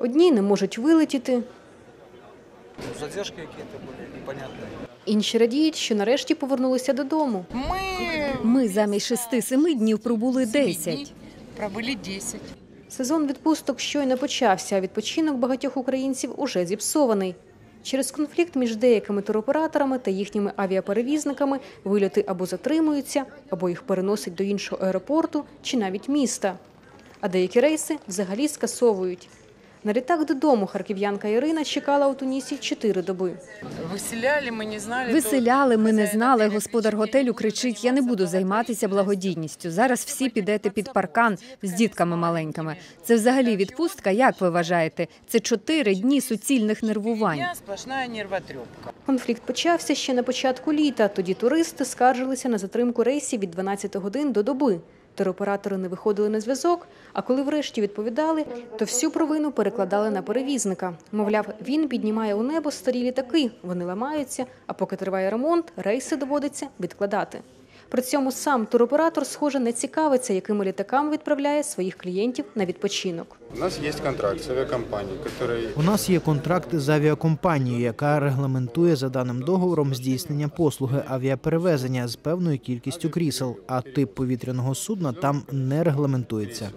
Одні не можуть вилетіти, Задержки какие-то были непонятные. інші радіють, що нарешті повернулися додому. Мы Ми замість 6-7 днів пробули семь 10. дней пробыли 10. Сезон відпусток щойно почався, а відпочинок багатьох українців уже зіпсований. Через конфлікт між деякими туроператорами та їхніми авіаперевізниками вильоти або затримуються, або їх переносять до іншого аеропорту чи навіть міста. А деякі рейси взагалі скасовують. На літак додому харків'янка Ірина чекала у Тунісі чотири доби. Выселяли, мы не знали. Виселяли, ми не знали. Господар готелю кричить: я не буду займатися благодійністю. Зараз всі підете під паркан з дітками маленькими. Це взагалі відпустка. Як ви вважаєте? Це чотири дні суцільних нервувань. Конфлікт почався ще на початку літа. Тоді туристи скаржилися на затримку рейсів від 12 годин до доби. Туроператори не виходили на зв'язок, а коли врешті відповідали, то всю провину перекладали на перевізника. Мовляв, він піднімає у небо старі літаки, вони ламаються, а поки триває ремонт, рейси доводиться відкладати. При цьому сам туроператор, схоже, не цікавиться, якими літаками відправляє своїх клієнтів на відпочинок. У нас есть контракт с авиакомпанией, который У нас є контракт з авіакомпанією, яка регламентує за даним договором здійснення послуги авіаперевезення з певною кількістю крісел, а тип повітряного судна там не регламентується.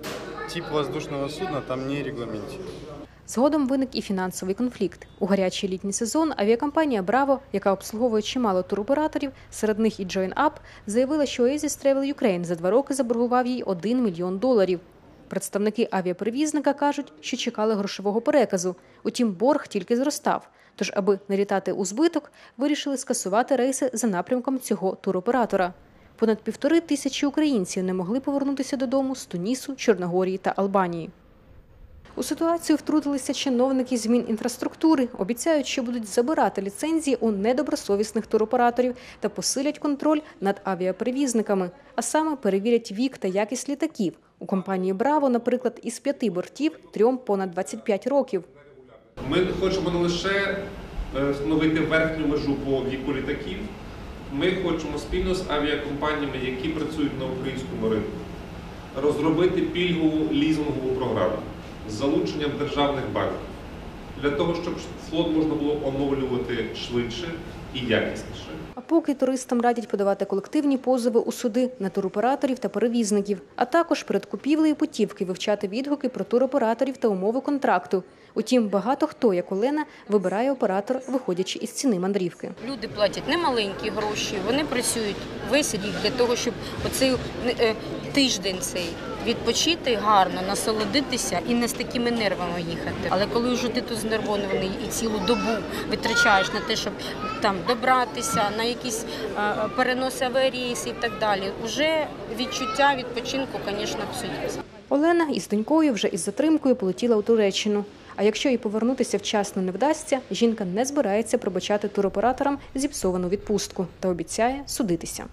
тип воздушного судна там не регламентирует. Згодом виник і фінансовий конфлікт. У гарячий літній сезон авіакомпанія Браво, яка обслуговує чимало туроператорів, серед них і Join Up, заявила, що Oasis Travel Ukraine за два роки заборгував їй 1 мільйон доларів. Представники авіаперевізника кажуть, що чекали грошового переказу. Утім, борг тільки зростав. Тож, аби не літати у збиток, вирішили скасувати рейси за напрямком цього туроператора. Понад півтори тисячі українців не могли повернутися додому з Тунісу, Чорногорії та Албанії. У ситуацію втрутилися чиновники з Мінінфраструктури, обіцяють, що будуть забирати ліцензії у недобросовісних туроператорів та посилять контроль над авіаперевізниками, а саме перевірять вік та якість літаків. У компанії Браво, наприклад, із п'яти бортів трьом понад 25 років. Ми хочемо не лише е, встановити верхню межу по віку літаків, ми хочемо спільно з авіакомпаніями, які працюють на українському ринку, розробити пільгову лізингову програму з залученням державних банків. Для того, щоб флот можна було оновлювати швидше і якісніше. А поки туристам радять подавати колективні позови у суди на туроператорів та перевізників, а також перед купівлею путівки вивчати відгуки про туроператорів та умови контракту. Утім, багато хто, як Олена, вибирає оператор, виходячи із ціни мандрівки. Люди платять немаленькі гроші, вони працюють весь рік для того, щоб оцей е, тиждень цей відпочити гарно, насолодитися і не з такими нервами їхати. Але коли вже ти тут знервований і цілу добу витрачаєш на те, щоб там добратися, на якісь переносові переноси аварійс і так далі, вже відчуття відпочинку, звісно, псується. Олена із донькою вже із затримкою полетіла у Туреччину. А якщо їй повернутися вчасно не вдасться, жінка не збирається пробачати туроператорам зіпсовану відпустку та обіцяє судитися.